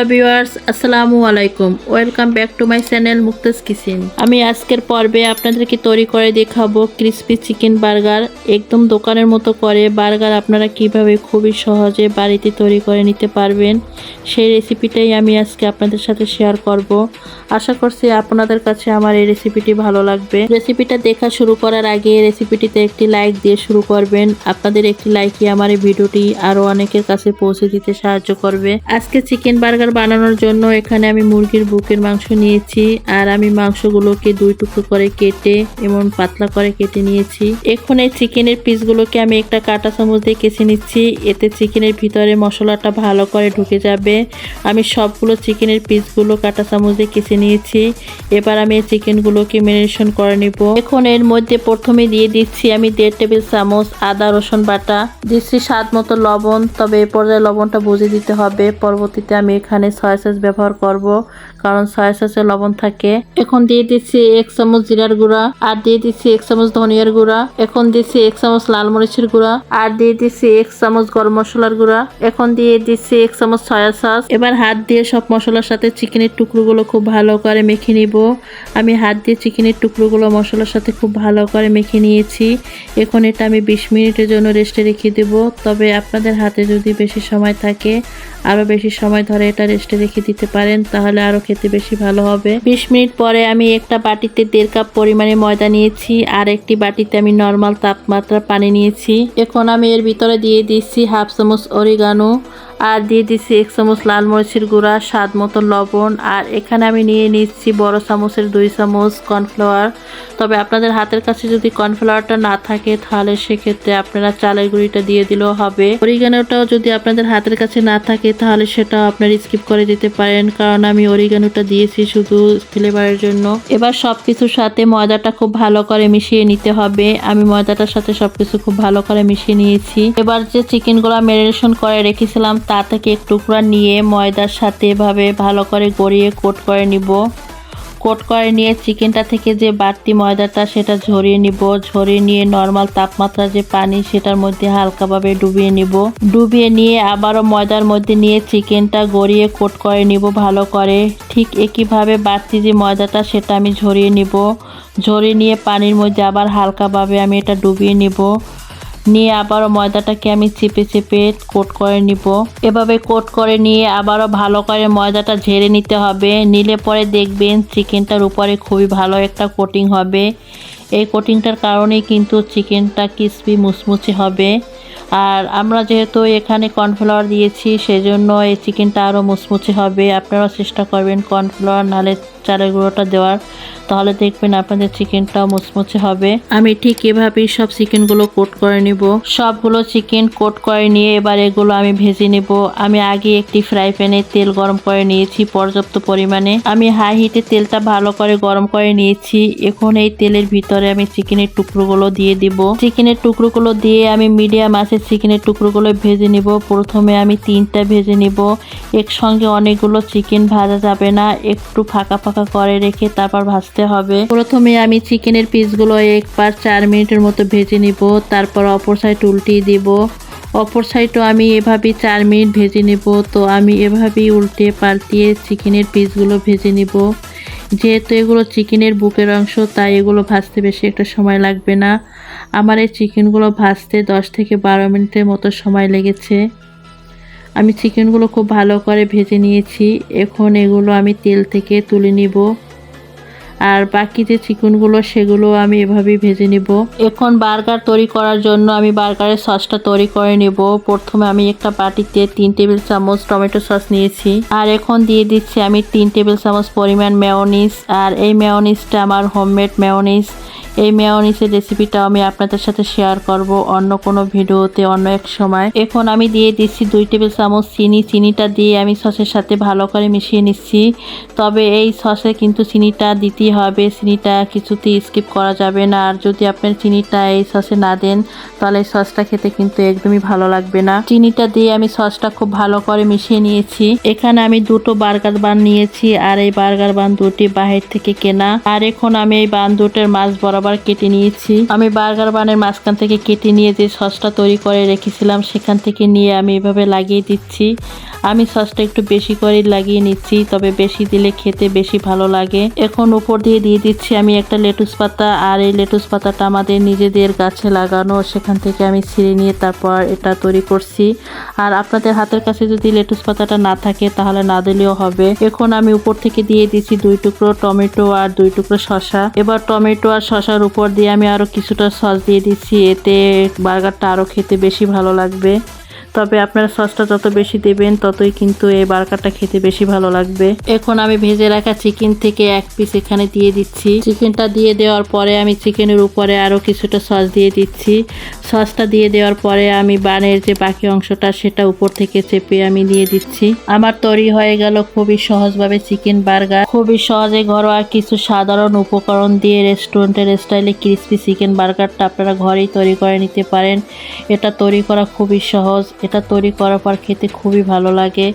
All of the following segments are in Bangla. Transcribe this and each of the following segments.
হ্যালো ভিউয়ার্স, আসসালামু আলাইকুম। Welcome back to my channel Muktaz kitchen আমি আজকের পর্বে আপনাদেরকে তৈরি করে দেখাবো ক্রিসপি চিকেন বার্গার একদম দোকানের মতো করে বার্গার আপনারা কীভাবে খুবই সহজে বাড়িতে তৈরি করে নিতে পারবেন। সেই রেসিপিটাই আমি আজকে আপনাদের সাথে শেয়ার করব। আশা করছি আপনাদের কাছে আমার এই রেসিপিটি ভালো লাগবে। রেসিপিটা দেখা শুরু করার আগে রেসিপিটিতে একটি লাইক দিয়ে শুরু করবেন। আপনাদের একটি লাইকই আমার এই ভিডিওটি আরও অনেকের কাছে পৌঁছে দিতে সাহায্য করবে। আজকে চিকেন বার্গার বানানোর জন্য এখানে আমি মুরগির বুকের মাংস নিয়েছি, আর আমি মাংসগুলোকে দুই টুকরো করে কেটে, এমন পাতলা করে কেটে নিয়েছি। এখন এই চিকেনের পিসগুলোকে আমি একটা কাঁটা চামচ দিয়ে কেচে নিচ্ছি, এতে চিকেনের ভিতরে মশলাটা ভালো করে ঢুকে যাবে। আমি সবগুলো চিকেনের পিসগুলো কাটা চামচ দিয়ে কেচে নিয়েছি, এবার আমি এই চিকেনগুলোকে ম্যারিনেশন করে নিব। এখন এর মধ্যে প্রথমে দিয়ে দিচ্ছি আমি দেড় টেবিল চামচ আদা, রসুন বাটা। দিচ্ছি স্বাদ মতো লবণ, তবে এ পর্যায়ে লবণটা বুঝে দিতে হবে, পরবর্তীতে আমি এখানে সয়া সস ব্যবহার করব, কারণ সয়া সসে লবণ থাকে। এখন দিয়ে দিচ্ছি এক চামচ জিরার গুঁড়া, আর দিয়ে দিচ্ছি এক চামচ ধনিয়ার গুঁড়া। এখন দিচ্ছি এক চামচ লাল মরিচের গুঁড়া, আর দিয়ে দিচ্ছি এক চামচ গরম মশলার গুঁড়া। এখন দিয়ে দিচ্ছি এক চামচ সয়া সস এবার হাত দিয়ে সব মশলার সাথে চিকেনের টুকরোগুলো খুব ভালো করে মেখে নিব। আমি হাত দিয়ে চিকেনের টুকরোগুলো মশলার সাথে খুব ভালো করে মেখে নিয়েছি। এখন এটা আমি বিশ মিনিটের জন্য রেস্টে রেখে দেব। তবে আপনাদের হাতে যদি বেশি সময় থাকে, আরও বেশি সময় ধরে এটা রেস্টে রেখে দিতে পারেন, তাহলে আরও খেতে বেশি ভালো হবে। বিশ মিনিট পরে আমি একটা বাটিতে দেড় কাপ পরিমাণে ময়দা নিয়েছি, আর একটি বাটিতে আমি নর্মাল তাপমাত্রা পানি নিয়েছি। এখন আমি এর ভিতরে দিয়ে দিচ্ছি হাফ চামচ অরিগানো আর দিয়ে দিচ্ছি এক চামচ লাল মরিচের গুঁড়া, স্বাদ মতো লবণ। আর এখানে আমি নিয়ে নিচ্ছি বড় চামচের দুই চামচ কর্নফ্লাওয়ার। তবে আপনাদের হাতের কাছে যদি কর্নফ্লাওয়ারটা না থাকে, তাহলে সেক্ষেত্রে আপনারা চালের গুঁড়িটা দিয়ে দিলেও হবে। অরিগানোটাও যদি আপনাদের হাতের কাছে না থাকে, তাহলে সেটা আপনারা স্কিপ করে দিতে পারেন, কারণ আমি অরিগানোটা দিয়েছি শুধু ফ্লেভারের জন্য। এবার সব কিছুর সাথে ময়দাটা খুব ভালো করে মিশিয়ে নিতে হবে। আমি ময়দাটার সাথে সবকিছু খুব ভালো করে মিশিয়ে নিয়েছি। এবার যে চিকেনগুলো ম্যারিনেশন করে রেখেছিলাম তা থেকে টুকরা নিয়ে ময়দার সাথে এভাবে ভালো করে গড়িয়ে কোট করে নিব। কোট করে নিয়ে চিকেনটা থেকে যে বাড়তি ময়দাটা সেটা ঝরিয়ে নিব। ঝরিয়ে নিয়ে নর্মাল তাপমাত্রা যে পানি সেটার মধ্যে হালকাভাবে ডুবিয়ে নিব। ডুবিয়ে নিয়ে আবারও ময়দার মধ্যে নিয়ে চিকেনটা গড়িয়ে কোট করে নিব ভালো করে। ঠিক একইভাবে বাড়তি যে ময়দাটা সেটা আমি ঝরিয়ে নিব। ঝরিয়ে নিয়ে পানির মধ্যে আবার হালকাভাবে আমি এটা ডুবিয়ে নিব। নিয়ে আবারও ময়দাটাকে আমি চেপে চেপে কোট করে নিব। এভাবে কোট করে নিয়ে আবারও ভালো করে ময়দাটা ঝেড়ে নিতে হবে। নিলে পরে দেখবেন চিকেনটার উপরে খুবই ভালো একটা কোটিং হবে। এই কোটিংটার কারণেই কিন্তু চিকেনটা ক্রিসপি মুচমুচে হবে। আর আমরা যেহেতু এখানে কর্নফ্লাওয়ার দিয়েছি সেজন্য এই চিকেনটা আরও মুচমুচে হবে। আপনারাও চেষ্টা করবেন কর্নফ্লাওয়ার নালে চালের গুঁড়োটা দেওয়ার। তাহলে দেখবেন আপনাদের চিকেনটাও মুচমুচে হবে। আমি ঠিক এভাবেই সব চিকেনগুলো কোট করে নিব। সবগুলো চিকেন কোট করে নিয়ে এবার এগুলো আমি ভেজে নেব। আমি আগে একটি ফ্রাই প্যানে তেল গরম করে নিয়েছি পর্যাপ্ত পরিমাণে। আমি হাই হিটে তেলটা ভালো করে গরম করে নিয়েছি। এখন এই তেলের ভিতরে আমি চিকেনের টুকরোগুলো দিয়ে দিব। চিকেনের টুকরোগুলো দিয়ে আমি মিডিয়াম আছে চিকেনের টুকরোগুলো ভেজে নিব। প্রথমে আমি তিনটা ভেজে নিব। একসঙ্গে অনেকগুলো চিকেন ভাজা যাবে না। একটু ফাঁকা ফাঁকা করে রেখে তারপর ভাজতে হবে। প্রথমে আমি চিকেনের পিসগুলো একবার চার মিনিটের মতো ভেজে নিব। তারপর অপর সাইড উল্টিয়ে দিব। অপর সাইডও আমি এভাবেই চার মিনিট ভেজে নেব। তো আমি এভাবেই উল্টে পাল্টিয়ে চিকেনের পিসগুলো ভেজে নিব। যেহেতু এগুলো চিকেনের বুকের অংশ, তাই এগুলো ভাজতে বেশি একটা সময় লাগবে না। আমার এই চিকেনগুলো ভাজতে দশ থেকে বারো মিনিটের মতো সময় লেগেছে। আমি চিকেনগুলো খুব ভালো করে ভেজে নিয়েছি। এখন এগুলো আমি তেল থেকে তুলে নিব। আর বাকি যে চিকেনগুলো, সেগুলো আমি এভাবেই ভেজে নিব। এখন বার্গার তৈরি করার জন্য আমি বার্গারের সসটা তৈরি করে নেব। প্রথমে আমি একটা বাটিতে তিন টেবিল চামচ টমেটো সস নিয়েছি। আর এখন দিয়ে দিচ্ছি আমি তিন টেবিল চামচ পরিমাণ মেয়নিস আর এই মেয়নিসটা আমার হোমমেড মেয়নিস এই মেয়নিসের রেসিপিটা আমি আপনাদের সাথে শেয়ার করব অন্য কোনো ভিডিওতে, অন্য এক সময়। এখন আমি দিয়ে দিচ্ছি দুই টেবিল চামচ চিনি। চিনিটা দিয়ে আমি সসের সাথে ভালো করে মিশিয়ে নিচ্ছি। তবে এই সসে কিন্তু চিনিটা দিতেই হবে। চিনিটা কিছুতেই স্কিপ করা যাবে না। আর যদি আপনার চিনিটা এই সসে না দেন, তাহলে সসটা খেতে কিন্তু একদমই ভালো লাগবে না। চিনিটা দিয়ে আমি সসটা খুব ভালো করে মিশিয়ে নিয়েছি। এখানে আমি দুটো বার্গার বান নিয়েছি। আর এই বার্গার বান দুটি বাহির থেকে কেনা। আর এখন আমি এই বান দুটোর মাছ বরাবর কেটে নিয়েছি। আমি বার্গার বানের মাঝখান থেকে কেটে নিয়ে যে সসটা তৈরি করে রেখেছিলাম, সেখান থেকে নিয়ে আমি এভাবে লাগিয়ে দিচ্ছি। আমি সসটা একটু বেশি করে লাগিয়ে নিচ্ছি, তবে বেশি দিলে খেতে বেশি ভালো লাগে। এখন উপর দিয়ে দিয়ে দিচ্ছি আমি একটা লেটুস পাতা, আর এই লেটুস পাতাটা আমাদের নিজেদের গাছে লাগানো, সেখান থেকে আমি ছিঁড়ে নিয়ে তারপর এটা তৈরি করছি। আর আপনাদের হাতের কাছে যদি লেটুস পাতাটা না থাকে, তাহলে না দিলেও হবে। এখন আমি উপর থেকে দিয়ে দিচ্ছি দুই টুকরো টমেটো আর দুই টুকরো শসা। এবার টমেটো আর শসার উপর দিয়ে আমি আরও কিছুটা সস দিয়ে দিচ্ছি, এতে বার্গারটা আরও খেতে বেশি ভালো লাগবে। তবে আপনারা সসটা যত বেশি দেবেন, ততই কিন্তু এই বার্গারটা খেতে বেশি ভালো লাগবে। এখন আমি ভেজে রাখা চিকেন থেকে এক পিস এখানে দিয়ে দিচ্ছি। চিকেনটা দিয়ে দেওয়ার পরে আমি চিকেনের উপরে আরও কিছুটা সস দিয়ে দিচ্ছি। সসটা দিয়ে দেওয়ার পরে আমি বানের যে বাকি অংশটা, সেটা উপর থেকে চেপে আমি দিয়ে দিচ্ছি। আমার তৈরি হয়ে গেল খুবই সহজভাবে চিকেন বার্গার। খুবই সহজে ঘরোয়া কিছু সাধারণ উপকরণ দিয়ে রেস্টুরেন্টের স্টাইলে ক্রিস্পি চিকেন বার্গারটা আপনারা ঘরেই তৈরি করে নিতে পারেন। এটা তৈরি করা খুবই সহজ। এটা তৈরি করার পর খেতে খুবই ভালো লাগে।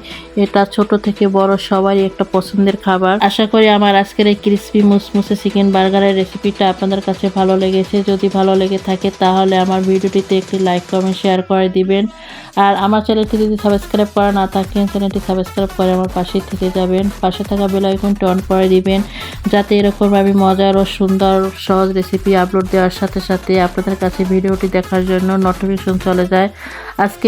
এটা ছোট থেকে বড় সবারই একটা পছন্দের খাবার। আশা করি আমার আজকের এই ক্রিস্পি মুসমুসে চিকেন বার্গারের রেসিপিটা আপনাদের কাছে ভালো লেগেছে। যদি ভালো লেগে থাকে তাহলে আমার ভিডিওটিতে একটি লাইক কমেন্ট শেয়ার করে দিবেন। আর আমার চ্যানেলটি যদি সাবস্ক্রাইব করা না থাকেন চ্যানেলটি সাবস্ক্রাইব করে আমার পাশেই থেকে যাবেন। পাশে থাকা বেল আইকনটি অন করে দিবেন। যাতে এরকম আমি মজার ও সুন্দর, সহজ রেসিপি আপলোড দেওয়ার সাথে সাথে আপনাদের কাছে ভিডিওটি দেখার জন্য নোটিফিকেশন চলে যায়। আজকে